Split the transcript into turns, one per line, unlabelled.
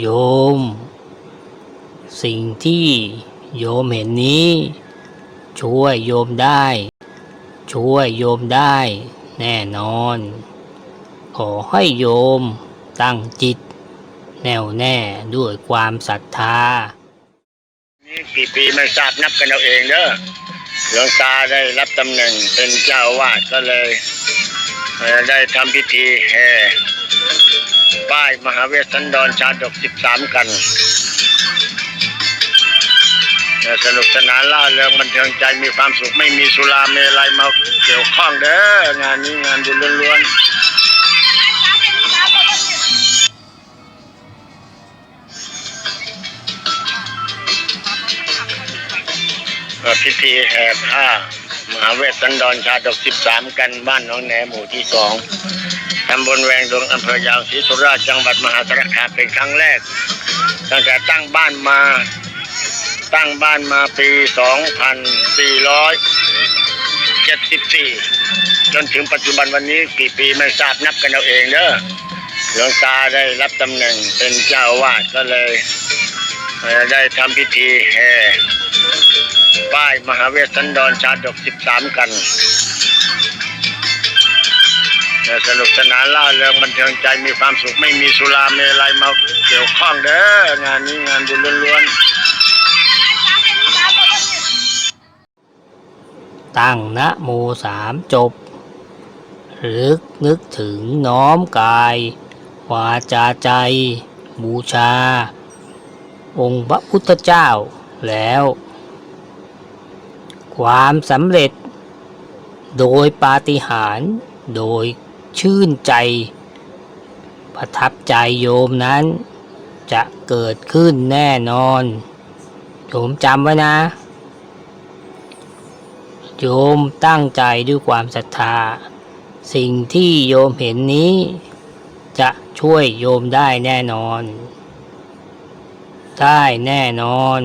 โยม สิ่งที่โยมเห็นนี้ ช่วยโยมได้ ช่วยโยมได้ แน่นอน ขอให้โยมตั้งจิต แน่วแน่ด้วยความศรัทธา
นี่กี่ปีไม่ทราบนับกันเอาเองเด้อหลวงตาได้รับตำแหน่งเป็นเจ้าอาวาดก็เลย ได้ทำพิธีแห่ป้ายมหาเวสสันดรชาดกสิบสามกันสนุกสนานล่าเริงบันเทิงใจมีความสุขไม่มีสุราเมลัยมาเกี่ยวข้องเด้องานนี้งานบุญล้วนๆเอ่พิธีแห่ผ้า มหาเวสสันดรชาดกสิบสามกันบ้านหน้องแหนหมู่ที่สองตำบลแวงดงอำเภอยาวศรีสุราษฎร์จังหวัดมหาสารคามเป็นครั้งแรก ตั้งแต่ตั้งบ้านมา ตั้งบ้านมาปีสองพันสี่ร้อยเจ็ดสิบสี่จนถึงปัจจุบันวันนี้กี่ปีไม่ทราบนับกันเอาเองเด้อหลวงตาได้รับตำแหน่งเป็นเจ้าวาดก็เลย ได้ทำพิธีแห่ป้ มหาเวสสันดรชาดกสิบสามกันสนุกสนานล่าเริงบันเทิงใจมีความสุขไม่มีสุราเมลัยมาเกี่ยวข้องเด้องานนี้งานบุญล้วนๆ
ตั้งนะโมสามจบรึกนึกถึงน้อมกาย วาจาใจ บูชา องค์พระพุทธเจ้าแล้ว ความสำเร็จ โดยปาฏิหาริย์โดยชื่นใจ ประทับใจโยมนั้น จะเกิดขึ้นแน่นอน โยมจำไว้นะ โยมตั้งใจด้วยความศรัทธา สิ่งที่โยมเห็นนี้ จะช่วยโยมได้แน่นอน ได้แน่นอน